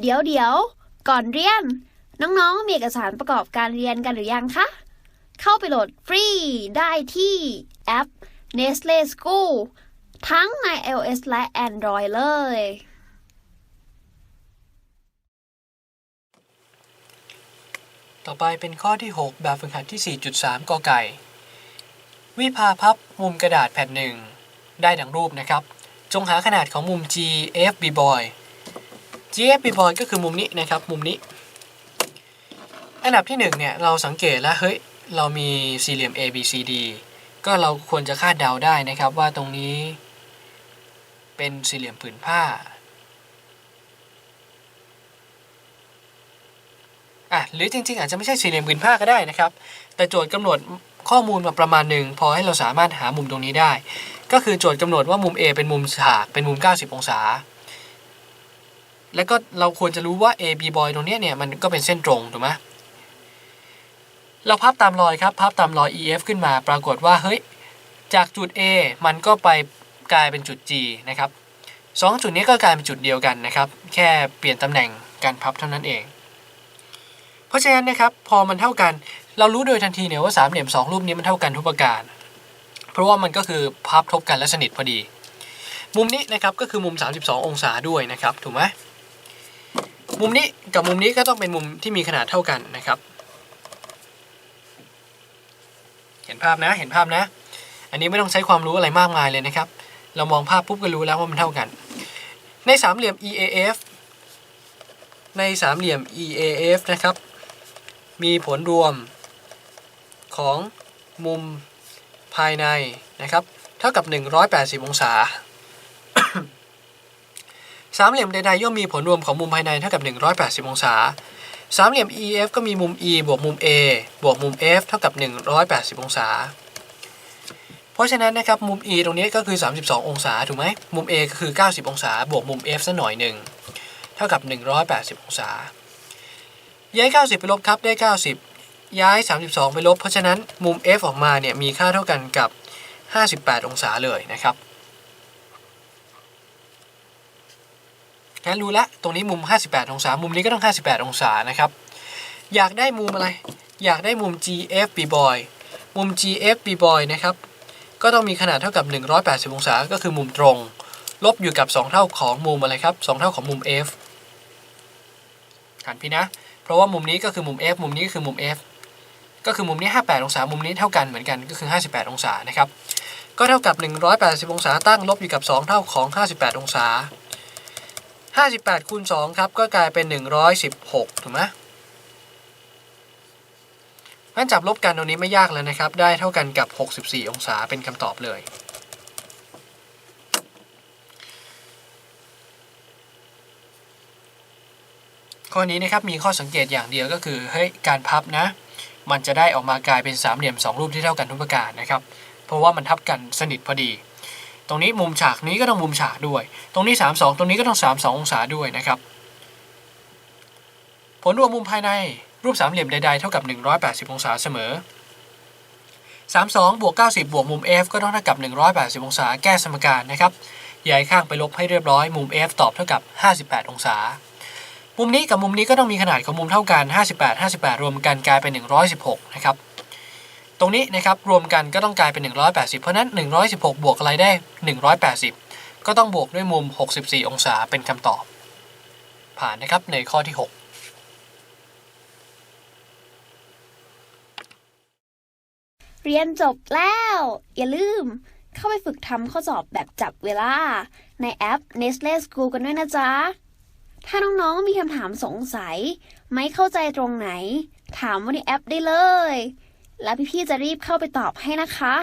เดี๋ยวเดี๋ยว ก่อนเรียน น้องๆ มีเอกสารประกอบการเรียนกันหรือยังคะ เข้าไปโหลดฟรีได้ที่แอป Nestle School ทั้งใน iOS และ Android เลย ต่อไปเป็นข้อที่ 6 แบบฝึกหัดที่ 4.3กอไก่ วิภาพับมุมกระดาษแผ่นหนึ่ง ได้ดังรูปนะครับ จงหาขนาดของมุม GFB boy GFB boy ก็คือมุมนี้นะครับ มุมนี้ อันดับที่1เนี่ยเราสังเกตแล้วเฮ้ยเรามีสี่เหลี่ยม ABCD ก็เราควรจะคาดเดาได้นะครับว่าตรงนี้ เป็นสี่เหลี่ยมผืนผ้าอะหรือจริงๆ อาจจะไม่ใช่สี่เหลี่ยมผืนผ้าก็ได้นะครับ แต่โจทย์กำหนดข้อมูลมาประมาณหนึ่งพอให้เราสามารถหามุมตรงนี้ได้ ก็คือโจทย์กำหนดว่ามุม A เป็นมุมฉากเป็นมุม 90 องศา แล้วก็เราควรจะรู้ว่า A B boy ตรงนี้เนี่ยมันก็เป็นเส้นตรงถูกไหมเราพับตามรอยครับพับตามรอย EF ขึ้นมา ปรากฏว่าเฮ้ยจากจุด A มันก็ไปกลายเป็นจุด G นะครับสองจุดนี้ก็กลายเป็นจุดเดียวกันนะครับ แค่เปลี่ยนตำแหน่งการพับเท่านั้นเอง เพราะฉะนั้นนะครับพอมันเท่ากัน เรารู้โดยทันทีเนี่ยว่าสามเหลี่ยมสองรูปนี้มันเท่ากันทุกประการ เพราะว่ามันก็คือพับทบกันและสนิทพอดี มุมนี้นะครับก็คือมุม 32 องศาด้วยนะครับถูกไหม มุมนี้กับมุมนี้ก็ต้องเป็นมุมที่มีขนาดเท่ากันนะครับ เห็นภาพนะเห็นภาพนะ อันนี้ไม่ต้องใช้ความรู้อะไรมากมายเลยนะครับ เรามองภาพปุ๊บก็รู้แล้วว่ามันเท่ากัน ในสามเหลี่ยม EAF ในสามเหลี่ยม EAF นะครับ มีผลรวมของมุมภายในนะครับ เท่ากับ 180 องศา สามเหลี่ยมใดๆย่อมมีผลรวมของมุมภายในเท่ากับ 180 องศา สามเหลี่ยม EF ก็มีมุม E บวกมุม A บวกมุม F เท่ากับ 180 องศา เพราะฉะนั้นนะครับมุม E ตรงนี้ก็คือ 32 องศาถูกไหมมุม A ก็คือ 90 องศา บวกมุม F สักหน่อยหนึ่งเท่ากับ 180 องศา ย้าย 90 ไปลบครับได้ 90 ย้าย 32 ไปลบ เพราะฉะนั้นมุม F ออกมาเนี่ยมีค่าเท่ากันกับ 58 องศาเลยนะครับ งั้นรู้ละตรงนี้มุม 58 องศา มุมนี้ก็ต้อง 58 องศานะครับ อยากได้มุมอะไร อยากได้มุม GF B boy มุม GF B boy นะครับ ก็ต้องมีขนาดเท่ากับ 180 องศา ก็คือมุมตรง ลบอยู่กับ 2 เท่าของมุมอะไรครับ 2 เท่าของมุม F หันพี่นะ เพราะว่ามุมนี้ก็คือมุม F มุมนี้ก็คือมุม F ก็คือมุมนี้ 58 องศา มุมนี้เท่ากันเหมือนกัน ก็คือ 58 องศานะครับ ก็เท่ากับ 180 องศาตั้งลบอยู่กับ 2 เท่าของ 58 องศา 58คูณ2ครับก็กลายเป็น 116 ถูกไหมงั้นจับลบกันตรงนี้ไม่ยากแล้วนะครับ ได้เท่ากันกับ 64 องศาเป็นคำตอบเลย ข้อนี้นะครับมีข้อสังเกตอย่างเดียวก็คือเฮ้ยการพับนะ มันจะได้ออกมากลายเป็นสามเหลี่ยมสองรูปที่เท่ากันทุกประการนะครับ เพราะว่ามันทับกันสนิทพอดี ตรงนี้มุมฉากนี้ก็ต้องมุมฉากด้วย ตรงนี้ 32 ตรงนี้ก็ต้อง 32 องศาด้วยนะครับ ผลรวมมุมภายในรูปสามเหลี่ยมใดๆเท่ากับ 180 องศาเสมอ 32บวก90 บวกมุม f ก็ต้องเท่ากับ 180 องศาแก้สมการนะครับย้ายข้างไปลบให้เรียบร้อยมุม f ตอบเท่ากับ 58 องศา มุมนี้กับมุมนี้ก็ต้องมีขนาดของมุมเท่ากัน 58 58 รวมกันกลายเป็น 116 นะครับ ตรงนี้นะครับรวมกันก็ต้องกลายเป็น 180 เพราะนั้น 116 บวกอะไรได้ 180 ก็ต้องบวกด้วยมุม 64 องศาเป็นคำตอบ ผ่านนะครับในข้อที่ 6เรียนจบแล้ว อย่าลืม เข้าไปฝึกทำข้อสอบแบบจับเวลา ในแอป Nestle School กันด้วยนะจ๊ะ ถ้าน้องๆมีคำถามสงสัย ไม่เข้าใจตรงไหน ถามว่าในแอปได้เลย แล้วพี่ๆจะรีบเข้าไปตอบให้นะคะ